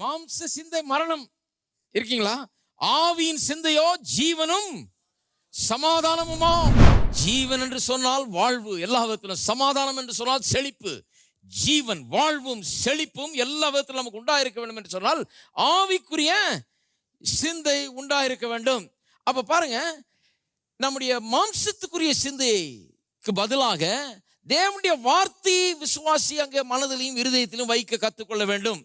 மாம்ச சிந்தை மரணம். இருக்கீங்களா? ஆவியின் சிந்தையோ ஜீவனும் சமாதானமுமா? ஜீவன் என்று சொன்னால் வாழ்வு. எல்லா விதத்திலும் சமாதானம் என்று சொன்னால் செழிப்பு. ஜீவன் வாழ்வும் செழிப்பும் எல்லா விதத்திலும் நமக்கு உண்டாயிருக்க வேண்டும் என்று சொன்னால் ஆவிக்குரிய சிந்தை உண்டாயிருக்க வேண்டும். அப்ப பாருங்க நம்முடைய மாம்சத்துக்குரிய சிந்தைக்கு பதிலாக தேவனுடைய வார்த்தை விசுவாசி அங்கே மனதிலையும் இருதயத்திலும் வைக்க கற்றுக்கொள்ள வேண்டும்.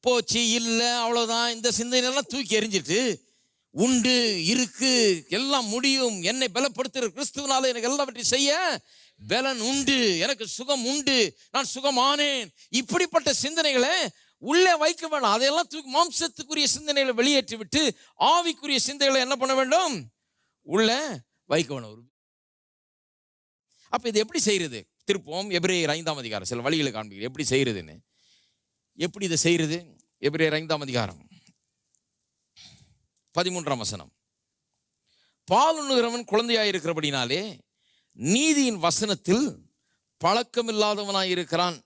போச்சு இல்லை அவ்வளோதான் இந்த சிந்தனையெல்லாம் தூக்கி எறிஞ்சிட்டு உண்டு இருக்கு எல்லாம் முடியும். என்னை பலப்படுத்துகிற கிறிஸ்துவனால எனக்கு எல்லாவற்றையும் செய்ய பலன் உண்டு. எனக்கு சுகம் உண்டு. நான் சுகமானேன். இப்படிப்பட்ட சிந்தனைகளை உள்ளே வைக்க வேண்டாம் அதையெல்லாம் தூக்கி மாம்சத்துக்குரிய சிந்தனைகளை வெளியேற்றி விட்டு ஆவிக்குரிய சிந்தனைகளை என்ன பண்ண வேண்டும்? உள்ள வைக்க வேணும். அப்போ இது எப்படி செய்கிறது? திருப்போம் எபிரேயர் ஐந்தாம் அதிகாரம். சில வழிகளை காண்பிக்கிறேன். எப்படி செய்கிறதுன்னு. எப்படி இதை செய்கிறது? எபிரேயர் ஐந்தாம் அதிகாரம். பதிமூன்றாம் வசனம். பால் உண்ணுகிறவன் குழந்தையாயிருக்கிறபடினாலே நீதியின் வசனத்தில் பழக்கமில்லாதவனாய் இருக்கிறான்.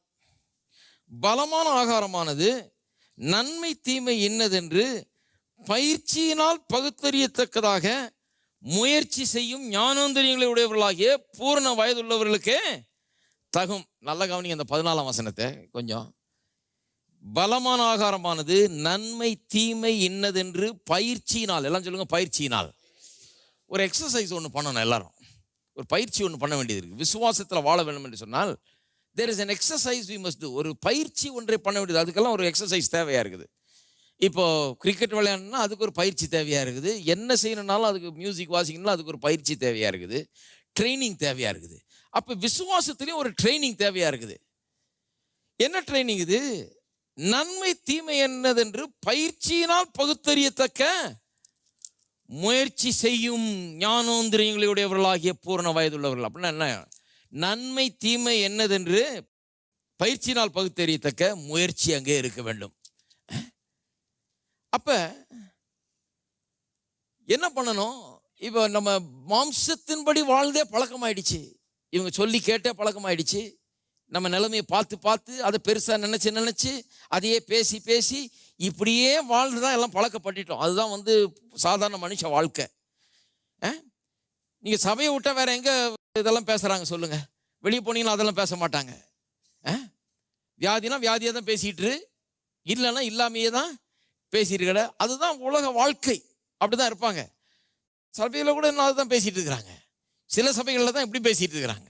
பலமான ஆகாரமானது நன்மை தீமை என்னதென்று பயிற்சியினால் பகுத்தறியத்தக்கதாக முயற்சி செய்யும் ஞானோந்தரியங்களை உடையவர்களாகிய பூர்ண வயதுள்ளவர்களுக்கே தகும். நல்ல கவனிங்க அந்த பதினாலாம் வசனத்தை கொஞ்சம். பலமான ஆகாரமானது நன்மை தீமை இன்னதென்று பயிற்சியினால் எல்லாம் சொல்லுங்க பயிற்சியினால். ஒரு எக்ஸசைஸ் ஒன்று பண்ணணும் எல்லாரும். ஒரு பயிற்சி ஒன்று பண்ண வேண்டியது இருக்குது விசுவாசத்தில் வாழ வேண்டும் என்று சொன்னால் there is an exercise we must ஒரு பயிற்சி ஒன்றை பண்ண வேண்டியது. அதுக்கெல்லாம் ஒரு எக்ஸசைஸ் தேவையாக இருக்குது. இப்போ கிரிக்கெட் விளையாடணும்னா அதுக்கு ஒரு பயிற்சி தேவையாக இருக்குது. என்ன செய்யணும்னாலும் அதுக்கு மியூசிக் வாசிக்கணும்னா அதுக்கு ஒரு பயிற்சி தேவையாக இருக்குது. ட்ரைனிங் தேவையாக இருக்குது. அப்போ விசுவாசத்துலேயும் ஒரு ட்ரைனிங் தேவையாக இருக்குது. என்ன ட்ரைனிங் இது? நன்மை தீமை என்னதென்று பயிற்சியினால் பகுத்தறியத்தக்க முயற்சி செய்யும் ஞானோந்திரியங்களுடையவர்களாகிய பூரண வயதுள்ளவர்கள். அப்படின்னா என்ன? நன்மை தீமை என்னதென்று பயிற்சியினால் பகுத்தறியத்தக்க முயற்சி அங்கே இருக்க வேண்டும். அப்ப என்ன பண்ணணும்? இப்போ நம்ம மாம்சத்தின்படி வாழ்ந்தே பழக்கமாயிடுச்சு. இவங்க சொல்லி கேட்டே பழக்கமாயிடுச்சு. நம்ம நிலைமையை பார்த்து பார்த்து அதை பெருசாக நினச்சி நினச்சி அதையே பேசி பேசி இப்படியே வாழ்ந்து தான் எல்லாம் பழக்கப்பட்டுட்டோம். அதுதான் வந்து சாதாரண மனுஷ வாழ்க்கை. நீங்கள் சபையை விட்டால் வேற எங்கே இதெல்லாம் பேசுகிறாங்க சொல்லுங்கள் வெளியே போனீங்கன்னா அதெல்லாம் பேச மாட்டாங்க. ஆ? வியாதினா வியாதியாக தான் பேசிட்டு இல்லைன்னா இல்லாமையே தான் பேசிட்டு அதுதான் உலக வாழ்க்கை. அப்படிதான் இருப்பாங்க. சபையில் கூட இன்னும் அதுதான் பேசிட்டு இருக்கிறாங்க. சில சபைகளில் தான் இப்படி பேசிட்டு இருக்கிறாங்க.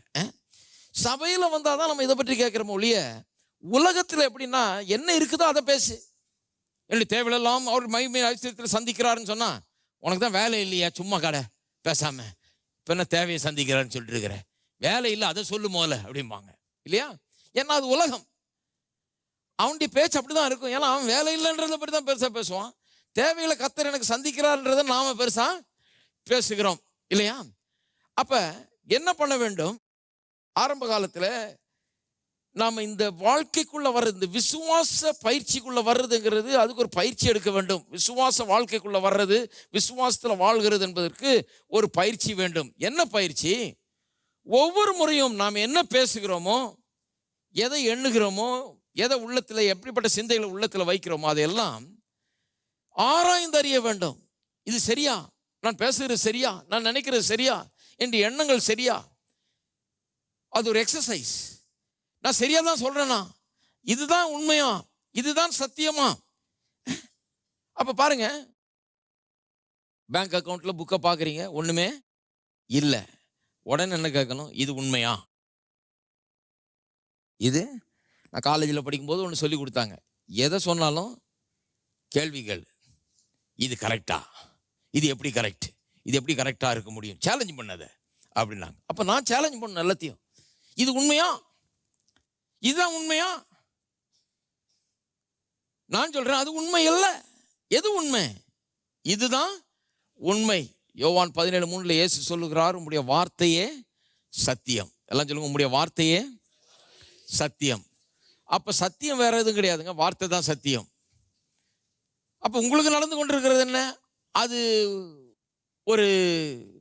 சபையில் வந்தால் தான் நம்ம இதை பற்றி கேட்குறோம் ஒழிய உலகத்தில் எப்படின்னா என்ன இருக்குதோ அதை பேசு. என்னுடைய தேவையில்லாம் அவர் மகிமை ஐஸ்வர்யத்தில் சந்திக்கிறாருன்னு சொன்னால் உனக்கு தான் வேலை இல்லையா? சும்மா கடை பேசாமல் இப்போ என்ன தேவையை சந்திக்கிறான்னு சொல்லிட்டு இருக்கிற. வேலை இல்லை அதை சொல்லு முதல்ல அப்படிம்பாங்க. இல்லையா? ஏன்னா அது உலகம். அவனுடைய பேச்சு அப்படிதான் இருக்கும். ஏன்னா அவன் வேலை இல்லைன்றத பற்றி தான் பெருசாக பேசுவான். தேவைகளை கத்தர் எனக்கு சந்திக்கிறார்ன்றதை நாம் பெருசாக பேசுகிறோம். இல்லையா? அப்போ என்ன பண்ண வேண்டும்? ஆரம்ப காலத்தில் நாம் இந்த வாழ்க்கைக்குள்ளே வர்றது இந்த விசுவாச பயிற்சிக்குள்ளே வர்றதுங்கிறது அதுக்கு ஒரு பயிற்சி எடுக்க வேண்டும். விசுவாச வாழ்க்கைக்குள்ளே வர்றது விசுவாசத்தில் வாழ்கிறது என்பதற்கு ஒரு பயிற்சி வேண்டும். என்ன பயிற்சி? ஒவ்வொரு முறையும் நாம் என்ன பேசுகிறோமோ எதை எண்ணுகிறோமோ எதை உள்ளத்தில் எப்படிப்பட்ட சிந்தைகளை உள்ளத்தில் வைக்கிறோமோ அதையெல்லாம் ஆராய்ந்து அறிய வேண்டும். இது சரியா? நான் பேசுகிறது சரியா? நான் நினைக்கிறது சரியா? என்று எண்ணங்கள் சரியா? அது ஒரு எக்ஸசைஸ் நான் சரியாக தான் சொல்கிறேன்னா இதுதான் உண்மையா? இதுதான் சத்தியமா? அப்போ பாருங்க. பேங்க் அக்கௌண்ட்டில் புக்கை பார்க்குறீங்க ஒன்றுமே இல்லை. உடனே என்ன கேட்கணும்? இது உண்மையா? இது? நான் காலேஜில் படிக்கும்போது ஒன்று சொல்லி கொடுத்தாங்க. எதை சொன்னாலும் கேள்விகள். இது கரெக்டா இது எப்படி கரெக்ட் இது எப்படி கரெக்டாக இருக்க முடியும்? சேலஞ்ச் பண்ணதை. அப்படின்னாங்க. அப்போ நான் சேலஞ்ச் பண்ண எல்லாத்தையும். இது உண்மையா? இதுதான் உண்மையா? நான் சொல்றேன் அது உண்மை இல்லை. எது உண்மை? இதுதான் உண்மை. யோவான் பதினேழு மூணுல இயேசு சொல்லுகிறார் உங்களுடைய வார்த்தையே சத்தியம். எல்லாம் சொல்லுங்க உங்களுடைய வார்த்தையே சத்தியம். அப்ப சத்தியம் வேற எதுவும் கிடையாதுங்க வார்த்தை தான் சத்தியம். அப்ப உங்களுக்கு நடந்து கொண்டிருக்கிறது என்ன? அது ஒரு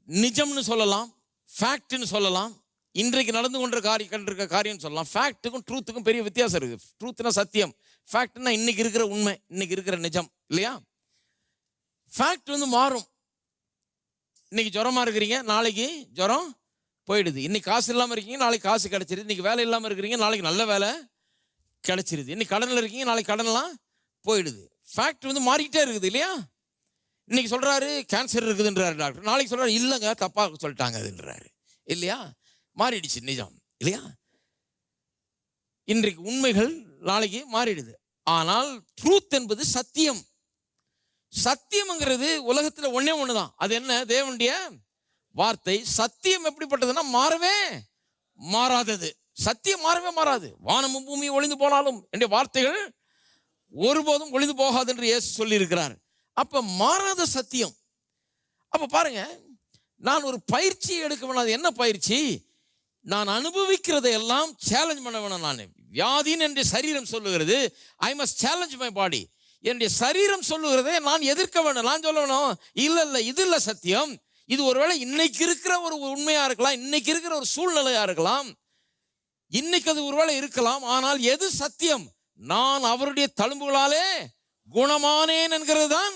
நிஜம்னு சொல்லலாம் ஃபேக்ட்னு சொல்லலாம். இன்றைக்கு நடந்து கொண்ட காரியம் கண்டிருக்க காரியம் சொல்லலாம். ஃபேக்ட்டுக்கும் ட்ரூத்துக்கும் பெரிய வித்தியாசம் இருக்குது. ட்ரூத்னா சத்தியம். ஃபேக்ட்னா இன்னைக்கு இருக்கிற உண்மை இன்னைக்கு இருக்கிற நிஜம். இல்லையா? ஃபேக்ட் வந்து மாறும். இன்னைக்கு ஜுரமாக இருக்கிறீங்க நாளைக்கு ஜுரம் போயிடுது. இன்னைக்கு காசு இல்லாமல் இருக்கீங்க நாளைக்கு காசு கிடச்சிருது. இன்னைக்கு வேலை இல்லாமல் இருக்கிறீங்க நாளைக்கு நல்ல வேலை கிடச்சிருது. இன்னைக்கு கடனில் இருக்கீங்க நாளைக்கு கடன்லாம் போயிடுது. ஃபேக்ட் வந்து மாறிக்கிட்டே இருக்குது இல்லையா? இன்னைக்கு சொல்கிறாரு கேன்சர் இருக்குதுன்றாரு டாக்டர் நாளைக்கு சொல்கிறாரு இல்லைங்க தப்பாக சொல்லிட்டாங்க அதுன்றாரு இல்லையா? மாறிடுச்சு நிஜம் இல்லையா? இன்றைக்கு உண்மைகள் நாளைக்கு மாறிடுது. ஆனால் ட்ரூத் என்பது சத்தியம். சத்தியம்ங்கிறது உலகத்துல ஒண்ணே ஒண்ணுதான். அது என்ன? தேவனுடைய வார்த்தை. சத்தியம் எப்படிப்பட்டதுன்னா மாறவே மாறாதது. சத்தியம் மாறவே மாறாது. வானமும் பூமி ஒளிந்து போனாலும் என்னுடைய வார்த்தைகள் ஒருபோதும் ஒளிந்து போகாது என்று இயேசு சொல்லியிருக்கிறார். அப்ப மாறாத சத்தியம். அப்ப பாருங்க நான் ஒரு பயிற்சி எடுக்க வேணாம். அது என்ன பயிற்சி? நான் அனுபவிக்கிறதை எல்லாம் சேலஞ்ச் பண்ண வேணும் நான். வியாதின்னு என்னுடைய சரீரம் சொல்லுகிறது. I must challenge my body என்னுடைய சரீரம் சொல்லுகிறதை நான் எதிர்க்க வேணும் நான் சொல்ல வேணும் இல்லை இல்லை இது இல்லை சத்தியம். இது ஒருவேளை இன்னைக்கு இருக்கிற ஒரு உண்மையாக இருக்கலாம் இன்னைக்கு இருக்கிற ஒரு சூழ்நிலையாக இருக்கலாம். இன்னைக்கு அது ஒருவேளை இருக்கலாம் ஆனால் எது சத்தியம்? நான் அவருடைய தழும்புகளாலே குணமானேன் என்கிறது தான்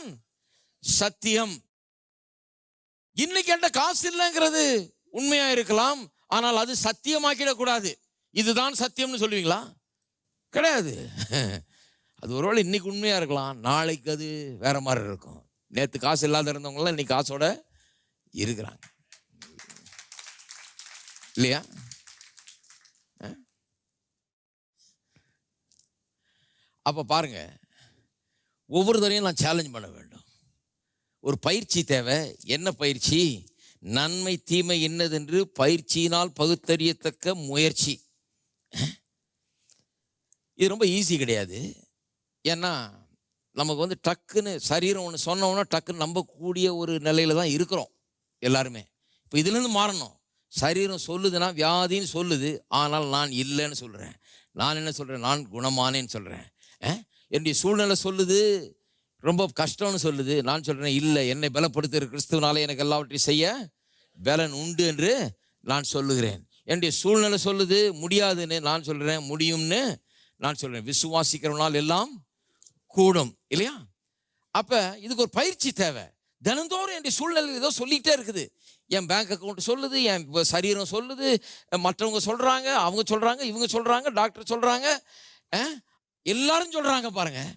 சத்தியம். இன்னைக்கு என்கிட்ட காசு இல்லைங்கிறது உண்மையாக இருக்கலாம். ஆனால் அது சத்தியமாக்கிடக்கூடாது. இதுதான் சத்தியம்னு சொல்லுவீங்களா? கிடையாது. அது ஒருவேளை இன்னைக்கு உண்மையாக இருக்கலாம். நாளைக்கு அது வேற மாதிரி இருக்கும். நேற்று காசு இல்லாத இருந்தவங்களாம் இன்னைக்கு காசோட இருக்கிறாங்க. இல்லையா? அப்போ பாருங்க. ஒவ்வொரு தரையும் நான் சேலஞ்ச் பண்ண வேண்டும். ஒரு பயிற்சி தேவை. என்ன பயிற்சி? நன்மை தீமை என்னதென்று பயிற்சியினால் பகுத்தறியத்தக்க முயற்சி. இது ரொம்ப ஈஸி கிடையாது. ஏன்னா நமக்கு வந்து டக்குன்னு சரீரம் ஒன்று சொன்னோம்னா டக்குன்னு நம்பக்கூடிய ஒரு நிலையில தான் இருக்கிறோம் எல்லாருமே. இப்போ இதுலேருந்து மாறணும். சரீரம் சொல்லுதுன்னா வியாதின்னு சொல்லுது. ஆனால் நான் இல்லைன்னு சொல்கிறேன் நான் என்ன சொல்கிறேன் நான் குணமானேன்னு சொல்கிறேன் என்னுடைய சூழ்நிலை சொல்லுது. ரொம்ப கஷ்டம்னு சொல்லுது. நான் சொல்கிறேன் இல்லை என்னை பலப்படுத்துகிற கிறிஸ்துவனால எனக்கு எல்லாவற்றையும் செய்ய பலன் உண்டு என்று நான் சொல்லுகிறேன். என்னுடைய சூழ்நிலை சொல்லுது முடியாதுன்னு நான் சொல்கிறேன் முடியும்னு நான் சொல்கிறேன் விசுவாசிக்கிறவனால் எல்லாம் கூடும் இல்லையா? அப்போ இதுக்கு ஒரு பயிற்சி தேவை. தினந்தோறும் என்னுடைய சூழ்நிலை ஏதோ சொல்லிக்கிட்டே இருக்குது. என் பேங்க் அக்கௌண்ட் சொல்லுது என் சரீரம் சொல்லுது மற்றவங்க சொல்கிறாங்க அவங்க சொல்கிறாங்க இவங்க சொல்கிறாங்க டாக்டர் சொல்கிறாங்க எல்லாரும் சொல்கிறாங்க பாருங்கள்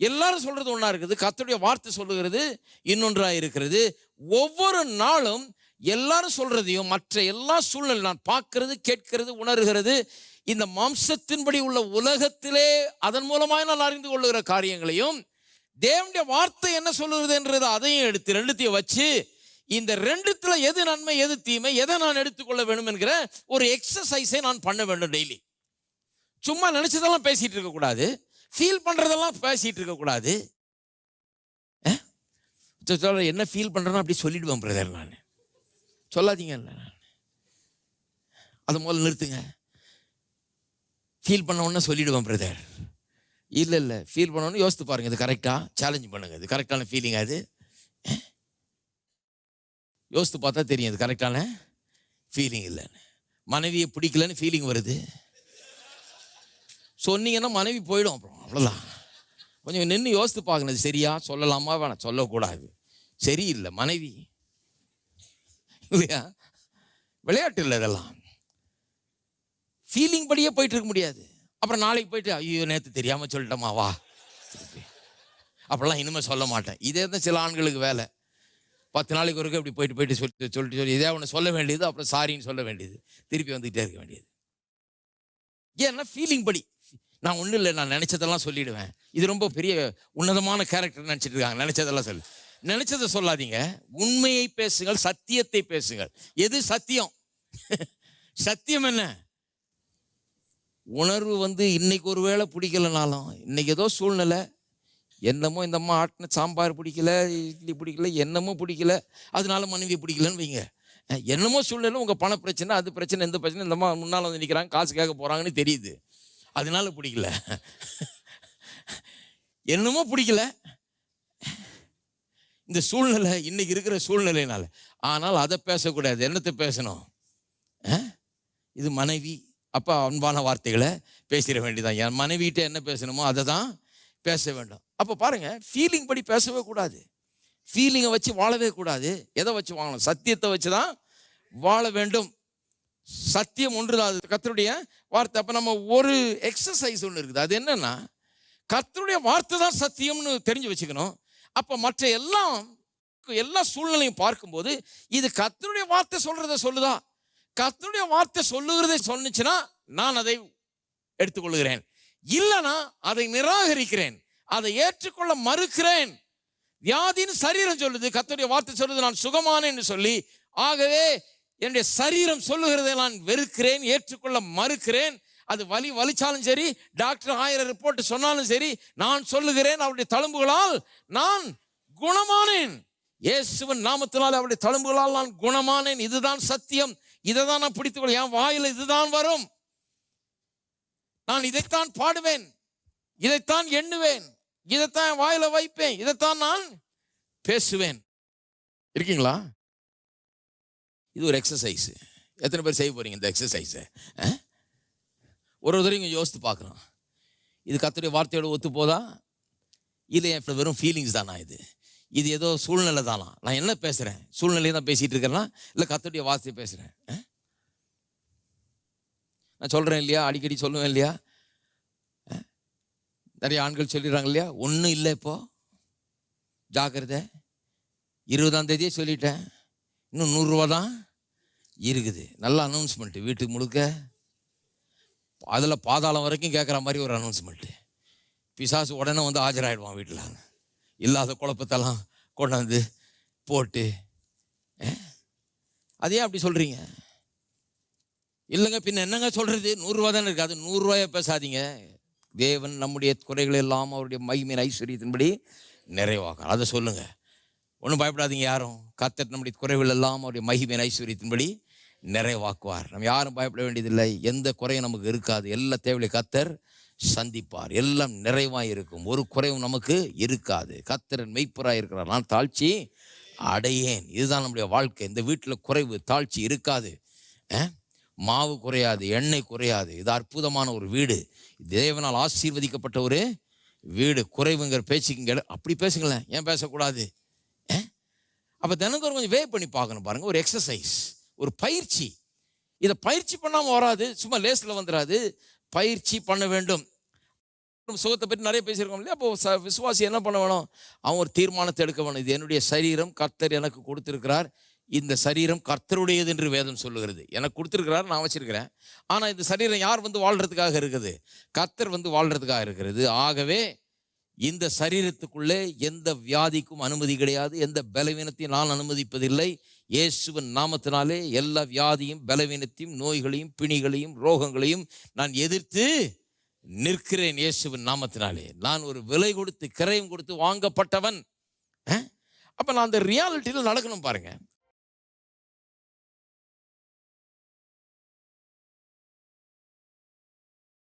எல்லாரும் சொல்றது ஒன்றா இருக்குது. கத்தருடைய வார்த்தை சொல்லுகிறது இன்னொன்றா இருக்கிறது. ஒவ்வொரு நாளும் எல்லாரும் சொல்றதையும் மற்ற எல்லா சூழ்நிலை நான் பார்க்கறது கேட்கிறது உணர்கிறது இந்த மாம்சத்தின்படி உள்ள உலகத்திலே அதன் மூலமாக நான் அறிந்து கொள்ளுகிற காரியங்களையும் தேவனுடைய வார்த்தை என்ன சொல்லுகிறது என்றது அதையும் எடுத்து ரெண்டுத்தையும் வச்சு இந்த ரெண்டுத்துல எது நன்மை எது தீமை எதை நான் எடுத்துக்கொள்ள வேண்டும் என்கிற ஒரு எக்ஸசைஸை நான் பண்ண வேண்டும் டெய்லி சும்மா நினைச்சதெல்லாம் பேசிட்டு இருக்கக்கூடாது ஃபீல் பண்ணுறதெல்லாம் பேசிகிட்டு இருக்கக்கூடாது சொல்ல என்ன ஃபீல் பண்ணுறேன்னு அப்படி சொல்லிடுவேன் பிரதர் நான். சொல்லாதீங்க நான். அதை முதல்ல நிறுத்துங்க. ஃபீல் பண்ண உடனே சொல்லிடுவேன் பிரதர் இல்லை இல்லை. ஃபீல் பண்ண உடனே யோசித்து பாருங்கள் இது கரெக்டாக சேலஞ்ச் பண்ணுங்க. இது கரெக்டான ஃபீலிங் அது யோசித்து பார்த்தா தெரியும் இது கரெக்டான ஃபீலிங் இல்லைன்னு. மனைவியை பிடிக்கலன்னு ஃபீலிங் வருது. சொன்னீங்கன்னா மனைவி போயிடும். அப்புறம் அவ்வளோதான் கொஞ்சம் நின்று யோசித்து பார்க்கணும். சரியா? சொல்லலாமா? வேணாம். சொல்லக்கூடாது. சரியில்லை. மனைவி. இல்லையா? விளையாட்டு இல்லை இதெல்லாம். ஃபீலிங் படியே போயிட்டு இருக்க முடியாது. அப்புறம் நாளைக்கு போயிட்டு ஐயோ நேற்று தெரியாமல் சொல்லிட்டோமா வா. அப்படிலாம் இனிமேல் சொல்ல மாட்டேன். இதே தான் சில ஆண்களுக்கு வேலை. பத்து நாளைக்கு ஒருக்க இப்படி போயிட்டு போயிட்டு சொல்லிட்டு சொல்லிட்டு சொல்லி இதே ஒன்று சொல்ல வேண்டியது அப்புறம் சாரின்னு சொல்ல வேண்டியது. திருப்பி வந்துகிட்டே இருக்க வேண்டியது. ஏன்னா ஃபீலிங் படி. நான் ஒன்றும் இல்லை நான் நினச்சதெல்லாம் சொல்லிடுவேன். இது ரொம்ப பெரிய உன்னதமான கேரக்டர் நினச்சிட்டு இருக்காங்க நினச்சதெல்லாம் சொல்லு. நினச்சதை சொல்லாதீங்க. உண்மையை பேசுங்கள் சத்தியத்தை பேசுங்கள். எது சத்தியம்? சத்தியம் என்ன? உணர்வு வந்து இன்னைக்கு ஒரு வேளை பிடிக்கலனாலும் இன்னைக்கு ஏதோ சூழ்நிலை. என்னமோ இந்த அம்மா ஆட்டின சாம்பார் பிடிக்கல இட்லி பிடிக்கல என்னமோ பிடிக்கல. அதனால மனைவி பிடிக்கலன்னு வைங்க. என்னமோ சூழ்நிலை உங்கள் பண பிரச்சனை அது பிரச்சனை எந்த பிரச்சனை இந்த அம்மா முன்னால் வந்து நிற்கிறாங்க காசு கேட்க போகிறாங்கன்னு தெரியுது. அதனால பிடிக்கல. என்னமோ பிடிக்கல. இந்த சூழ்நிலை இன்னைக்கு இருக்கிற சூழ்நிலையினால. ஆனால் அதை பேசக்கூடாது. என்னத்தை பேசணும்? இது மனைவி அப்போ அன்பான வார்த்தைகளை பேசிட வேண்டியதான் என் மனைவிகிட்ட என்ன பேசணுமோ அதை தான் பேச வேண்டும். அப்போ பாருங்கள் ஃபீலிங் படி பேசவே கூடாது. ஃபீலிங்கை வச்சு வாழவே கூடாது. எதை வச்சு வாழணும்? சத்தியத்தை வச்சு தான் வாழ வேண்டும். சத்தியம் ஒன்று தான் அது கத்தருடைய வார்த்தை. அப்போ நம்ம ஒரு எக்ஸசைஸ் ஒன்று இருக்குது. அது என்னன்னா கத்தருடைய வார்த்தை தான் சத்தியம்னு தெரிஞ்சு வச்சுக்கணும். அப்போ மற்ற எல்லாம் எல்லா சூழ்நிலையும் பார்க்கும்போது இது கத்தருடைய வார்த்தை சொல்கிறத சொல்லுதா? கத்தருடைய வார்த்தை சொல்லுகிறதே சொன்னுச்சுன்னா நான் அதை எடுத்துக்கொள்கிறேன். இல்லைனா அதை நிராகரிக்கிறேன். அதை ஏற்றுக்கொள்ள மறுக்கிறேன். வியாதின்னு சரீரம் சொல்லுது. கத்தருடைய வார்த்தை சொல்லுது நான் சுகமானேன்னு சொல்லி. ஆகவே என்னுடைய சரீரம் சொல்லுகிறதை நான் வெறுக்கிறேன் ஏற்றுக்கொள்ள மறுக்கிறேன். அது வலி வலிச்சாலும் சரி டாக்டர் ஆயிரம் ரிப்போர்ட் சொன்னாலும் சரி நான் சொல்லுகிறேன் அவருடைய தழும்புகளால் நான் குணமானேன். இயேசுவன் நாமத்தினால் அவருடைய தழும்புகளால் நான் குணமானேன். இதுதான் சத்தியம். இதை தான் நான் பிடித்துக்கொள்ள என் வாயில் இதுதான் வரும். நான் இதைத்தான் பாடுவேன். இதைத்தான் எண்ணுவேன். இதைத்தான் வாயில வைப்பேன். இதைத்தான் நான் பேசுவேன். இருக்கீங்களா? இது ஒரு எக்ஸசைஸ் எத்தனை பேர் செய்ய போகிறீங்க இந்த எக்ஸசைஸை ஒரு ஒரு இங்கே யோசித்து பார்க்குறோம் இது கத்துடைய வார்த்தையோட ஒத்து போதா? இல்லை என் வெறும் ஃபீலிங்ஸ் தானா இது? இது ஏதோ சூழ்நிலை தானா? நான் என்ன பேசுகிறேன் சூழ்நிலையை தான் பேசிகிட்டு இருக்கிறேன்னா இல்லை கத்துடைய வார்த்தையை பேசுகிறேன் நான் சொல்கிறேன் இல்லையா? அடிக்கடி சொல்லுவேன் இல்லையா? நிறைய ஆண்கள் சொல்லிடுறாங்க இல்லையா? ஒன்றும் இல்லை இப்போது ஜாக்கிரதை. இருபதாம் தேதியே சொல்லிட்டேன். இன்னும் நூறுரூவா தான். இருக்குது. நல்ல அனௌன்ஸ்மெண்ட்டு வீட்டுக்கு முழுக்க அதில் பாதாளம் வரைக்கும் கேட்குற மாதிரி ஒரு அனௌன்ஸ்மெண்ட்டு பிசாசு உடனே வந்து ஆஜராயிடுவான் வீட்டில். இல்லாத குழப்பத்தெல்லாம் கொண்டாந்து போட்டு அதே அது ஏன் அப்படி சொல்கிறீங்க இல்லைங்க பின்ன என்னங்க சொல்கிறது நூறுரூவா தானே இருக்குது அது நூறுரூவாயை பேசாதீங்க. தேவன் நம்முடைய குறைகள் எல்லாம் அவருடைய மகிமையின் ஐஸ்வர்யத்தின்படி நிறைவாகும் அதை சொல்லுங்கள் ஒன்றும் பயப்படாதீங்க யாரும். கத்தர் நம்முடைய குறைகள் எல்லாம் அவருடைய மகிமையின் ஐஸ்வர்யத்தின்படி நிறைவாக்குவார். நம்ம யாரும் பயப்பட வேண்டியதில்லை. எந்த குறையும் நமக்கு இருக்காது. எல்லா தேவையை கத்தர் சந்திப்பார். எல்லாம் நிறைவாக இருக்கும். ஒரு குறைவும் நமக்கு இருக்காது. கத்தரன் மெய்ப்பராக இருக்கிறார். நான் தாழ்ச்சி அடையேன். இதுதான் நம்முடைய வாழ்க்கை. இந்த வீட்டில் குறைவு தாழ்ச்சி இருக்காது. மாவு குறையாது எண்ணெய் குறையாது. இது அற்புதமான ஒரு வீடு. தேவனால் ஆசீர்வதிக்கப்பட்ட ஒரு வீடு. குறைவுங்கிற பேச்சுக்குங்க அப்படி பேசுங்களேன். ஏன் பேசக்கூடாது? அப்போ தினந்தோறும் கொஞ்சம் வே பண்ணி பார்க்கணும் பாருங்கள் ஒரு எக்ஸசைஸ் ஒரு பயிற்சி. இதை பயிற்சி பண்ணாமல் வராது சும்மா லேஸில் வந்துடாது பயிற்சி பண்ண வேண்டும். சுகத்தை பற்றி நிறைய பேசியிருக்கோம் இல்லையா? அப்போ ச விசுவாசி என்ன பண்ண வேணும்? அவன் ஒரு தீர்மானத்தை எடுக்க வேணும். இது என்னுடைய சரீரம் கர்த்தர் எனக்கு கொடுத்திருக்கிறார். இந்த சரீரம் கர்த்தருடையது என்று வேதம் சொல்லுகிறது. எனக்கு கொடுத்துருக்கிறார் நான் வச்சிருக்கிறேன். ஆனால் இந்த சரீரம் யார் வந்து வாழ்கிறதுக்காக இருக்குது? கர்த்தர் வந்து வாழ்கிறதுக்காக இருக்கிறது ஆகவே இந்த சரீரத்துக்குள்ளே எந்த வியாதிக்கும் அனுமதி கிடையாது. எந்த பலவீனத்தையும் நான் அனுமதிப்பதில்லை. இயேசுவின் நாமத்தினாலே எல்லா வியாதியும் பலவீனத்தையும் நோய்களையும் பிணிகளையும் ரோகங்களையும் நான் எதிர்த்து நிற்கிறேன் இயேசுவின் நாமத்தினாலே. நான் ஒரு விலை கொடுத்து கிரயம் கொடுத்து வாங்கப்பட்டவன். அப்போ நான் அந்த ரியாலிட்டியில் நடக்கணும் பாருங்க.